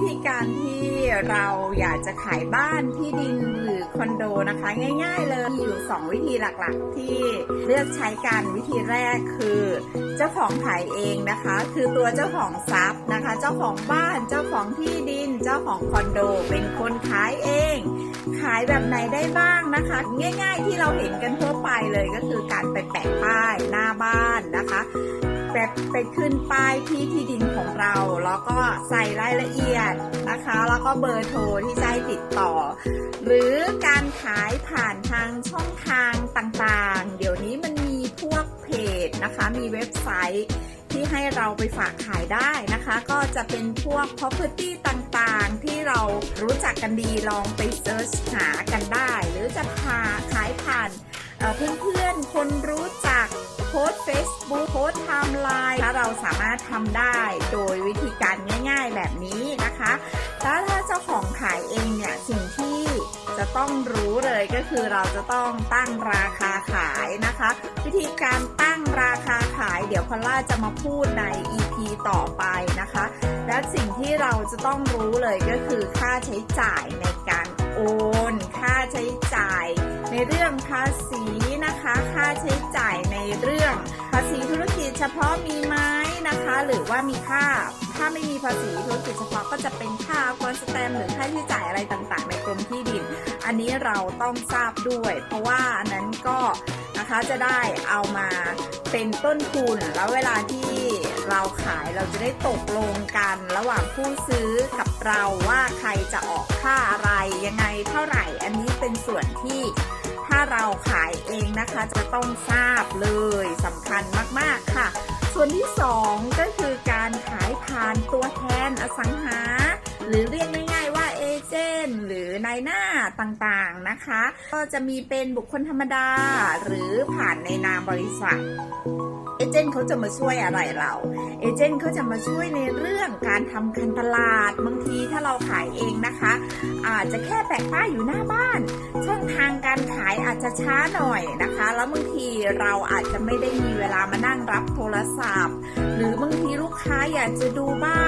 วิธีการที่เราอยากจะขายบ้านที่ดินหรือคอนโดนะคะ ง่ายๆเลยมีอยู่ 2 วิธีหลักๆ ที่เลือกใช้กันวิธีแรกคือ เจ้าของขายเองนะคะ คือตัวเจ้าของทรัพย์นะคะ เจ้าของบ้านเจ้าของที่ดิน เจ้าของคอนโด เป็นคนขายเอง ขายแบบไหนได้บ้างนะคะ ง่าย ๆ ที่เราเห็นกันทั่วไปเลยก็คือการไปแปะป้ายหน้าบ้านนะคะ แบบไปขึ้นป้ายที่ที่ดินของเรา แล้วก็ใส่รายละเอียดนะคะ แล้วก็เบอร์โทรที่จะให้ติดต่อ หรือการขายผ่านทางช่องทางต่างๆ เดี๋ยวนี้มันมีพวกเพจนะคะ มีเว็บไซต์ที่ให้เราไปฝากขายได้นะคะ ก็จะเป็นพวก property ต่างๆ ที่เรารู้จักกันดีลองไปเซิร์ชหากันได้ หรือจะพาขายผ่าน เพื่อนๆ คนรู้จักโพสต์ Facebook โพสไทม์ไลน์ถ้าเราสามารถทำได้โดยวิธีการง่ายๆแบบนี้นะคะแล้วถ้าเจ้าของขายเองเนี่ยสิ่งที่จะต้องรู้เลยก็คือเราจะต้องตั้งราคาขายนะคะ วิธีการตั้งราคาขาย เดี๋ยวพอลล่าจะมาพูดใน EP ต่อไปนะคะ และสิ่งที่เราจะต้องรู้เลยก็คือค่าใช้จ่ายในการ ฉพาะมีไหมนะคะ หรือว่ามีค่า ถ้าไม่มีภาษีธุรกิจเฉพาะก็จะเป็นค่าคอนสแตมหรือค่าใช้จ่ายอะไรต่างๆ ในกรมที่ดิน อันนี้เราต้องทราบด้วย เพราะว่าอันนั้นก็นะคะจะได้เอามาเป็นต้นทุน แล้วเวลาที่เราขายเราจะได้ตกลงกันระหว่างผู้ซื้อกับเราว่าใครจะออกค่าอะไรยังไงเท่าไหร่ อันนี้เป็นส่วนที่ เราขายเองนะคะจะต้องทราบเลยสำคัญมากๆค่ะ ส่วนที่ 2 ก็คือการขายผ่านตัวแทนอสังหา หรือเรียกง่าย เจน หรือนายหน้าต่างๆนะคะ ก็จะมีเป็นบุคคลธรรมดา หรือผ่านในนามบริษัทเอเจนต์เขาจะมาช่วยอะไรเรา เอเจนต์เขาจะมาช่วยในเรื่องการทำการตลาด บางทีถ้าเราขายเองนะคะ อาจจะแค่แปะป้ายอยู่หน้าบ้าน ช่องทางการขายอาจจะช้าหน่อยนะคะ แล้วบางทีเราอาจจะไม่ได้มีเวลามานั่งรับโทรศัพท์ หรือบางทีลูกค้าอยากจะดูบ้าน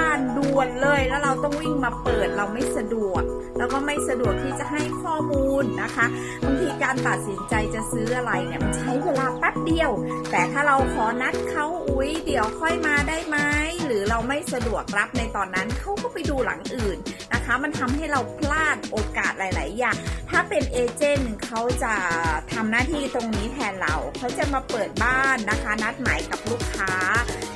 วนเลยแล้วเราต้องวิ่งมาเปิดเราไม่สะดวก แล้วก็ไม่สะดวกที่จะให้ข้อมูลนะคะบางทีการตัดสินใจจะซื้ออะไรเนี่ยมันใช้เวลาแป๊บเดียว แต่ถ้าเราขอนัดเขาอุ้ยเดี๋ยวค่อยมาได้ไหมหรือเราไม่สะดวกรับในตอนนั้นเขาก็ไปดูหลังอื่นนะคะ มันทำให้เราพลาดโอกาสหลาย ๆ อย่าง ถ้าเป็นเอเจนต์เขาจะทำหน้าที่ตรงนี้แทนเราเขาจะมาเปิดบ้านนะคะ นัดหมายกับลูกค้า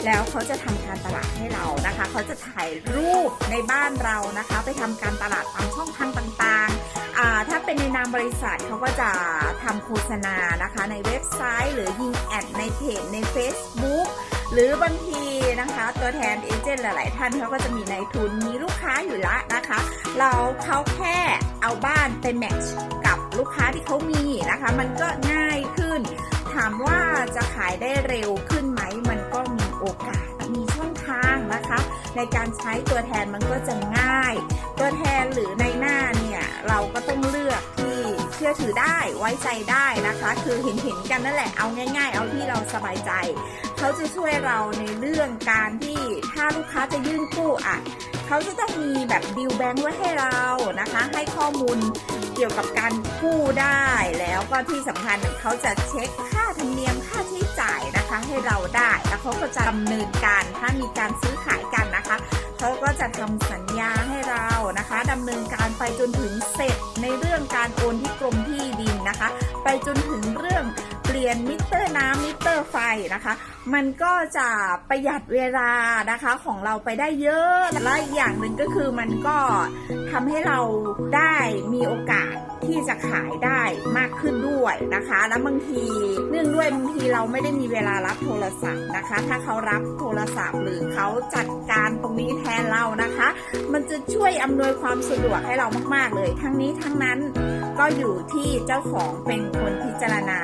แล้วเขาจะทำการตลาดให้เรานะคะเขาจะถ่ายรูปในบ้านเรานะคะ ไปทำการตลาดตามช่องทางต่างๆ ถ้าเป็นในนามบริษัทเขาก็จะทำโฆษณานะคะ ในเว็บไซต์ หรือยิงแอดในเพจใน Facebook หรือบางทีนะคะ ตัวแทนเอเจนต์หลาย ๆ ท่านเขาก็จะมีในทุนมีลูกค้าอยู่ละนะคะ เราเขาแค่เอาบ้านไปแมทช์กับลูกค้าที่เขามีนะคะ มันก็ง่ายขึ้น ถามว่าจะขายได้เร็วขึ้นไหมมันก็มีโอกาสมีช่องทางนะคะ ในการใช้ตัวแทนมันก็จะง่าย ตัวแทนหรือในหน้าเนี่ยเราก็ต้องเลือกที่เชื่อถือได้ไว้ใจได้นะคะ คือเห็นเห็นๆกันนั่นแหละเอาง่าย ๆ เอาที่เราสบายใจ เขาจะช่วยเราในเรื่องการที่ถ้าลูกค้าจะยื่นกู้อะเขาจะต้องมีแบบดีลแบงค์ไว้ให้เรานะคะ ให้ข้อมูลเกี่ยวกับการกู้ได้ แล้วก็ที่สำคัญเขาจะเช็คค่าธรรมเนียมค่าใช้จ่ายนะคะให้เราได้ แล้วเขาก็จะดำเนินการถ้ามีการซื้อขายกันนะคะเขาก็จะทำสัญญาให้เรานะคะดำเนินการไปจนถึงเสร็จในเรื่องการโอนที่กรมที่ดินนะคะ ไปจนถึงเรื่อง ยนมิเตอร์น้ำมิเตอร์ไฟนะคะ มันก็จะประหยัดเวลานะคะของเราไปได้เยอะและอีกอย่างหนึ่งก็คือมันก็ทำให้เราได้มีโอกาสที่จะขายได้มากขึ้นด้วยนะคะ แล้วบางทีเนื่องด้วยบางทีเราไม่ได้มีเวลารับโทรศัพท์นะคะ ถ้าเขารับโทรศัพท์หรือเขาจัดการตรงนี้แทนเรานะคะ มันจะช่วยอำนวยความสะดวกให้เรามาก ๆ เลย ทั้งนี้ทั้งนั้นก็อยู่ที่เจ้าของเป็นคนพิจารณา